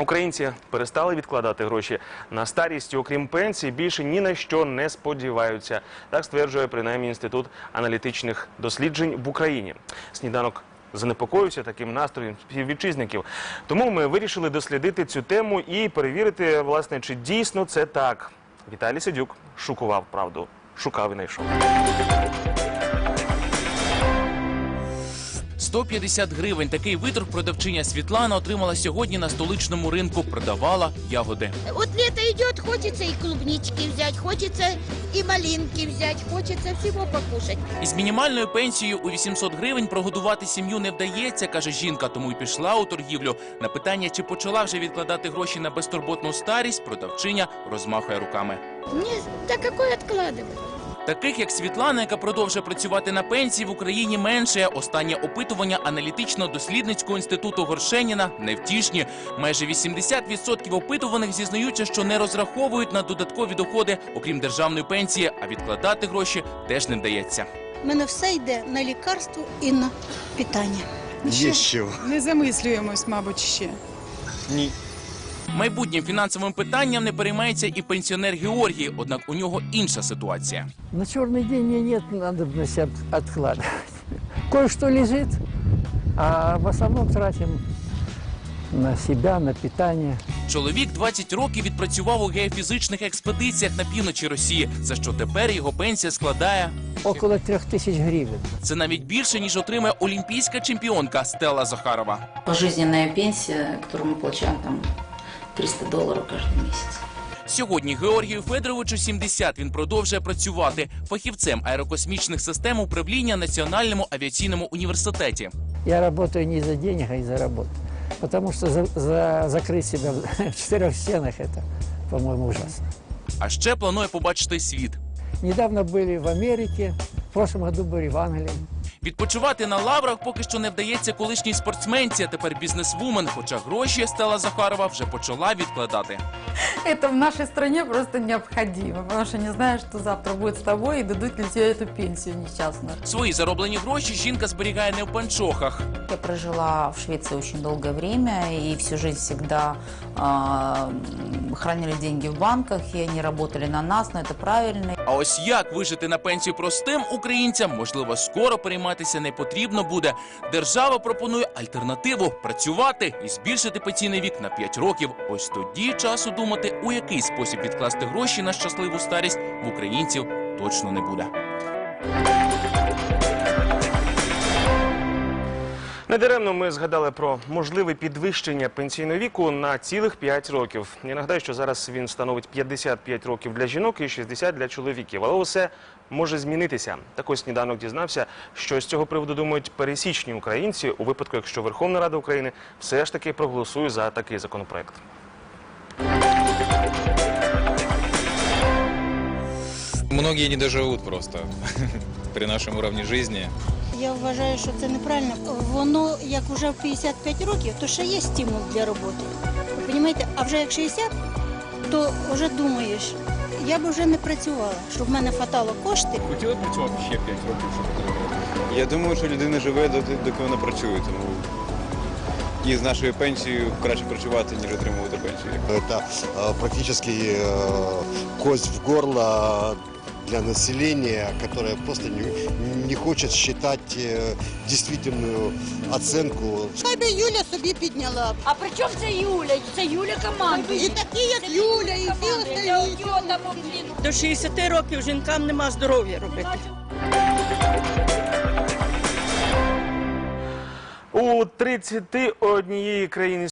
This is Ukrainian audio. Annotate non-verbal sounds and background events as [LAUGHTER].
Українці перестали відкладати гроші на старість, і, окрім пенсії, більше ні на що не сподіваються. Так стверджує принаймні інститут аналітичних досліджень в Україні. Сніданок занепокоївся таким настроєм співвітчизників. Тому ми вирішили дослідити цю тему і перевірити, власне, чи дійсно це так. Віталій Сидюк шукував правду, шукав і знайшов. 150 гривень. Такий виторг продавчиня Світлана отримала сьогодні на столичному ринку. Продавала ягоди. Вот лето идет, хочется и клубнички взять, хочется и малинки взять, хочется всего покушать. Із мінімальною пенсією у 800 гривень прогодувати сім'ю не вдається, каже жінка, тому й пішла у торгівлю. На питання, чи почала вже відкладати гроші на безтурботну старість, продавчиня розмахує руками. Мне, да какой откладывать? Таких як Світлана, яка продовжує працювати на пенсії в Україні менше. Останнє опитування аналітично-дослідницького інституту Горшеніна невтішні. Майже 80% опитуваних зізнаються, що не розраховують на додаткові доходи, окрім державної пенсії, а відкладати гроші теж не вдається. У мене все йде на лікарство і на питання. Є з. Не замислюємось, мабуть, ще. Ні. Майбутнім фінансовим питанням не переймається і пенсіонер Георгій, однак у нього инша ситуація. На черный день мне нет надобности от- откладывать. Кое-что лежит, а в основном тратим на себя, на питание. Чоловік 20 років відпрацював у геофізичних експедиціях на півночі Росії, за що тепер його пенсія складає. Около трех тысяч гривен. Це навіть більше ніж отримує олімпійська чемпіонка Стелла Захарова. Пожизненная пенсия, которую мы получаем там 300 долларов каждый месяц. Сьогодні Георгію Федоровичу 70. Він продовжує працювати фахівцем аерокосмічних систем управління Національному авіаційному університеті. Я работаю не из-за денег, а из-за работы. Потому что за, за- закрыть себя в четырех [LAUGHS] стенах это, по-моему, ужасно. А ще планує побачити світ. Недавно были в Америке, в прошлом году были в Англии. Відпочивати на лаврах поки що не вдається колишній спортсменці, а тепер бізнесвумен. Хоча гроші Стелла Захарова вже почала відкладати. Это в нашей стране просто необходимо, потому что не знаешь, что завтра будет с тобой и дадут ли тебе эту пенсию несчастную. Свої зароблені гроші жінка зберігає не в панчохах. Я прожила в Швеции очень долгое время и всю жизнь всегда а, м, хранили деньги в банках, и они работали на нас, но это правильно. А ось як вижити на пенсію простим українцям, можливо, скоро перейматися не потрібно буде. Держава пропонує альтернативу працювати і збільшити пенсійний вік на 5 років. Ось тоді часу думати, у який спосіб відкласти гроші на щасливу старість в українців точно не буде. Недаремно ми згадали про можливе підвищення пенсійного віку на цілих 5 років. Я нагадаю, що зараз він становить 55 років для жінок і 60 для чоловіків. Але усе може змінитися. Так сніданок дізнався, що з цього приводу думають пересічні українці у випадку, якщо Верховна Рада України все ж таки проголосує за такий законопроект. Многие не доживут просто [LAUGHS] при нашем уровне жизни Я вважаю, що це неправильно. Воно як вже в 55 років, то ще є стимул для роботи. Ви розумієте? А вже як 60, то вже думаєш, я б вже не працювала, щоб в мене хватало кошти. Хотіли працювати ще 5 років, щоб отримувати? Я думаю, що людина живе доти, доки вона працює, тому і з нашою пенсією краще працювати, ніж отримувати пенсію. Это э, практически э, кость в горло для населения, которое просто не, не хочет считать э, действительную оценку. Хай би Юля собі підняла. А при чем це Юля? Це Юля командує. І такі, як Юля, і всі остальні. До 60 років жінкам нема здоров'я робити. У 31 країні